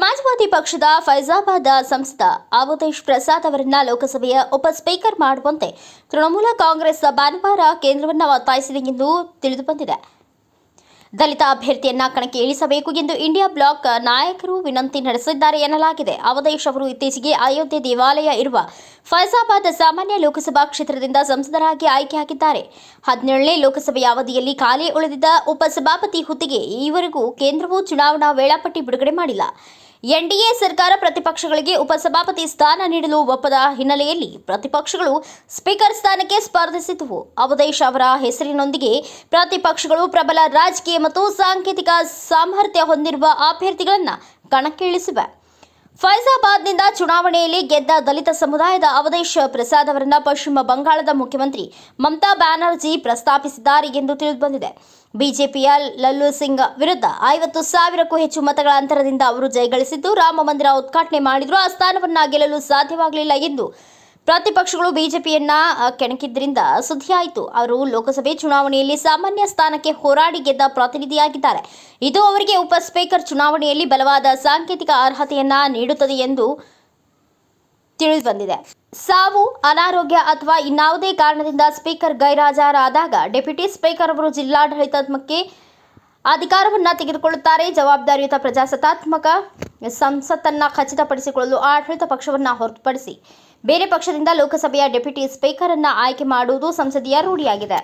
ಪಕ್ಷದ ಫೈಜಾಬಾದ್ ಸಂಸದ ಅವಧೇಶ್ ಪ್ರಸಾದ್ ಅವರನ್ನ ಲೋಕಸಭೆಯ ಉಪ ಸ್ಪೀಕರ್ ಮಾಡುವಂತೆ ತೃಣಮೂಲ ಕಾಂಗ್ರೆಸ್ ಭಾನುವಾರ ಕೇಂದ್ರವನ್ನು ಒತ್ತಾಯಿಸಿದೆ ಎಂದು ತಿಳಿದುಬಂದಿದೆ. ದಲಿತ ಅಭ್ಯರ್ಥಿಯನ್ನ ಕಣಕ್ಕೆ ಇಳಿಸಬೇಕು ಎಂದು ಇಂಡಿಯಾ ಬ್ಲಾಕ್ ನಾಯಕರು ವಿನಂತಿ ನಡೆಸಿದ್ದಾರೆ ಎನ್ನಲಾಗಿದೆ. ಅವಧೇಶ್ ಅವರು ಇತ್ತೀಚೆಗೆ ಅಯೋಧ್ಯೆ ದೇವಾಲಯ ಇರುವ ಫೈಜಾಬಾದ್ ಸಾಮಾನ್ಯ ಲೋಕಸಭಾ ಕ್ಷೇತ್ರದಿಂದ ಸಂಸದರಾಗಿ ಆಯ್ಕೆಯಾಗಿದ್ದಾರೆ ಹದಿನೇಳನೇ ಲೋಕಸಭೆಯ ಅವಧಿಯಲ್ಲಿ ಖಾಲಿ ಉಳಿದಿದ್ದ ಉಪಸಭಾಪತಿ ಹುದ್ದೆಗೆ ಈವರೆಗೂ ಕೇಂದ್ರವು ಚುನಾವಣಾ ವೇಳಾಪಟ್ಟಿ ಬಿಡುಗಡೆ ಮಾಡಿಲ್ಲ. ಎನ್ಡಿಎ ಸರ್ಕಾರ ಪ್ರತಿಪಕ್ಷಗಳಿಗೆ ಉಪಸಭಾಪತಿ ಸ್ಥಾನ ನೀಡಲು ಒಪ್ಪದ ಹಿನ್ನೆಲೆಯಲ್ಲಿ ಪ್ರತಿಪಕ್ಷಗಳು ಸ್ಪೀಕರ್ ಸ್ಥಾನಕ್ಕೆ ಸ್ಪರ್ಧಿಸಿದವು. ಅವಧೇಶ್ ಅವರ ಹೆಸರಿನೊಂದಿಗೆ ಪ್ರತಿಪಕ್ಷಗಳು ಪ್ರಬಲ ರಾಜಕೀಯ ಮತ್ತು ಸಾಂಕೇತಿಕ ಸಾಮರ್ಥ್ಯ ಹೊಂದಿರುವ ಅಭ್ಯರ್ಥಿಗಳನ್ನು ಕಣಕ್ಕಿಳಿಸಿವೆ. ಫೈಜಾಬಾದ್ನಿಂದ ಚುನಾವಣೆಯಲ್ಲಿ ಗೆದ್ದ ದಲಿತ ಸಮುದಾಯದ ಅವಧೇಶ್ ಪ್ರಸಾದ್ ಅವರನ್ನ ಪಶ್ಚಿಮ ಬಂಗಾಳದ ಮುಖ್ಯಮಂತ್ರಿ ಮಮತಾ ಬ್ಯಾನರ್ಜಿ ಪ್ರಸ್ತಾಪಿಸಿದ್ದಾರೆ ಎಂದು ತಿಳಿದುಬಂದಿದೆ. ಬಿಜೆಪಿಯ ಲಲ್ಲು ಸಿಂಗ್ ವಿರುದ್ಧ ಐವತ್ತು ಸಾವಿರಕ್ಕೂ ಹೆಚ್ಚು ಮತಗಳ ಅಂತರದಿಂದ ಅವರು ಜಯಗಳಿಸಿದ್ದು, ರಾಮ ಮಂದಿರ ಉದ್ಘಾಟನೆ ಮಾಡಿದರೂ ಆ ಸ್ಥಾನವನ್ನ ಗೆಲ್ಲಲು ಸಾಧ್ಯವಾಗಲಿಲ್ಲ ಎಂದು ಪ್ರತಿಪಕ್ಷಗಳು ಬಿಜೆಪಿಯನ್ನ ಕೆಣಕಿದ್ರಿಂದ ಸುದ್ದಿಯಾಯಿತು. ಅವರು ಲೋಕಸಭೆ ಚುನಾವಣೆಯಲ್ಲಿ ಸಾಮಾನ್ಯ ಸ್ಥಾನಕ್ಕೆ ಹೋರಾಡಿ ಗೆದ್ದ ಪ್ರತಿನಿಧಿಯಾಗಿದ್ದಾರೆ. ಇದು ಅವರಿಗೆ ಉಪ ಸ್ಪೀಕರ್ ಚುನಾವಣೆಯಲ್ಲಿ ಬಲವಾದ ಸಾಂಕೇತಿಕ ಅರ್ಹತೆಯನ್ನ ನೀಡುತ್ತದೆ ಎಂದು ತಿಳಿದು ಬಂದಿದೆ ಸಾವು, ಅನಾರೋಗ್ಯ ಅಥವಾ ಇನ್ನಾವುದೇ ಕಾರಣದಿಂದ ಸ್ಪೀಕರ್ ಗೈರಾಜರಾದಾಗ, ಡೆಪ್ಯೂಟಿ ಸ್ಪೀಕರ್ ಅವರು ಜಿಲ್ಲಾಡಳಿತಾತ್ಮಕ್ಕೆ ಅಧಿಕಾರವನ್ನು ತೆಗೆದುಕೊಳ್ಳುತ್ತಾರೆ. ಜವಾಬ್ದಾರಿಯುತ ಪ್ರಜಾಸತ್ತಾತ್ಮಕ ಸಂಸತ್ತನ್ನ ಖಚಿತಪಡಿಸಿಕೊಳ್ಳಲು ಆಡಳಿತ ಪಕ್ಷವನ್ನು ಹೊರತುಪಡಿಸಿ ಬೇರೆ ಪಕ್ಷದಿಂದ ಲೋಕಸಭೆಯ ಡೆಪ್ಯೂಟಿ ಸ್ಪೀಕರ್ ಅನ್ನ ಆಯ್ಕೆ ಮಾಡುವುದು ಸಂಸದೀಯ ರೂಢಿಯಾಗಿದೆ.